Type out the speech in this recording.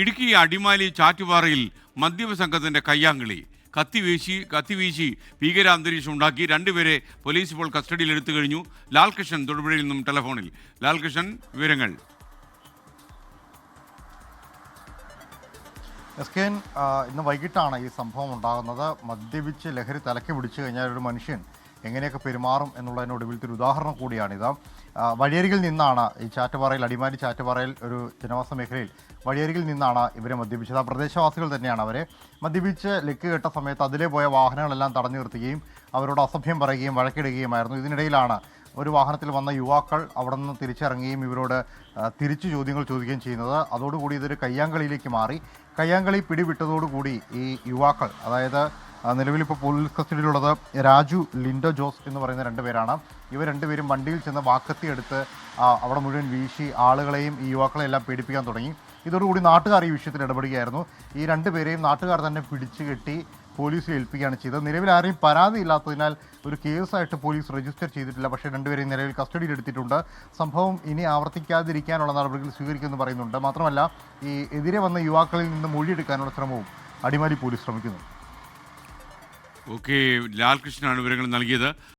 ഇടുക്കി അടിമാലി ചാറ്റുപാറയിൽ മദ്യപ സംഘത്തിന്റെ കയ്യാങ്കളി. കത്തിവീശി കത്തിവീശി ഭീകരാന്തരീക്ഷം ഉണ്ടാക്കി രണ്ടുപേരെ പോലീസ് ഇപ്പോൾ കസ്റ്റഡിയിൽ എടുത്തു കഴിഞ്ഞു. ലാൽകൃഷ്ണൻ തൊടുപുഴയിൽ നിന്നും ടെലഫോണിൽ. ലാൽകൃഷ്ണൻ വിവരങ്ങൾ. എസ് കെ ഇന്ന് വൈകിട്ടാണ് ഈ സംഭവം ഉണ്ടാകുന്നത്. മദ്യപിച്ച് ലഹരി തലക്കി പിടിച്ചു കഴിഞ്ഞാൽ ഒരു മനുഷ്യൻ എങ്ങനെയൊക്കെ പെരുമാറും എന്നുള്ളതിന് ഒടുവിലത്തെ ഒരു ഉദാഹരണം കൂടിയാണിത്. വഴിയരികിൽ നിന്നാണ് ഈ ചാറ്റുപാറയിൽ അടിമാലി ചാറ്റുപാറയിൽ ഒരു ജനവാസ മേഖലയിൽ വഴിയരികിൽ നിന്നാണ് ഇവരെ മദ്യപിച്ചത്. ആ പ്രദേശവാസികൾ തന്നെയാണ് അവരെ മദ്യപിച്ച് ലെക്ക് കെട്ട സമയത്ത് അതിലെ പോയ വാഹനങ്ങളെല്ലാം തടഞ്ഞു നിർത്തുകയും അവരോട് അസഭ്യം പറയുകയും വഴക്കിടുകയുമായിരുന്നു. ഇതിനിടയിലാണ് ഒരു വാഹനത്തിൽ വന്ന യുവാക്കൾ അവിടെ നിന്ന് തിരിച്ചിറങ്ങുകയും ഇവരോട് തിരിച്ചു ചോദ്യങ്ങൾ ചോദിക്കുകയും ചെയ്യുന്നത്. അതോടുകൂടി ഇതൊരു കയ്യാങ്കളിയിലേക്ക് മാറി. കയ്യാങ്കളി പിടിവിട്ടതോടുകൂടി ഈ യുവാക്കൾ അതായത് ആ, നിലവിലിപ്പോൾ പോലീസ് കസ്റ്റഡിയിലുള്ളത് രാജു ലിൻഡോ ജോസ് എന്ന് പറയുന്ന രണ്ടുപേരാണ് ഇവർ രണ്ടുപേരും വണ്ടിയിൽ ചെന്ന് വാക്കത്തി എടുത്ത് അവിടെ മുഴുവൻ വീശി ആളുകളെയും ഈ യുവാക്കളെയെല്ലാം പേടിപ്പിക്കാൻ തുടങ്ങി. ഇതോടുകൂടി നാട്ടുകാർ ഈ വിഷയത്തിൽ ഇടപെടുകയായിരുന്നു. ഈ രണ്ടുപേരെയും നാട്ടുകാർ തന്നെ പിടിച്ചു കെട്ടി പോലീസിൽ ഏൽപ്പിക്കുകയാണ് ചെയ്തത്. നിലവിൽ ആരെയും പരാതി ഇല്ലാത്തതിനാൽ ഒരു കേസായിട്ട് പോലീസ് രജിസ്റ്റർ ചെയ്തിട്ടില്ല. പക്ഷേ രണ്ടുപേരെയും നിലവിൽ കസ്റ്റഡിയിൽ എടുത്തിട്ടുണ്ട്. സംഭവം ഇനി ആവർത്തിക്കാതിരിക്കാനുള്ള നടപടികൾ സ്വീകരിക്കുമെന്ന് പറയുന്നുണ്ട്. മാത്രമല്ല ഈ എതിരെ വന്ന യുവാക്കളിൽ നിന്ന് മൊഴിയെടുക്കാനുള്ള ശ്രമവും അടിമാലി പോലീസ് ശ്രമിക്കുന്നു. ഓക്കെ ലാൽകൃഷ്ണനാണ് വിവരങ്ങൾ നൽകിയത്.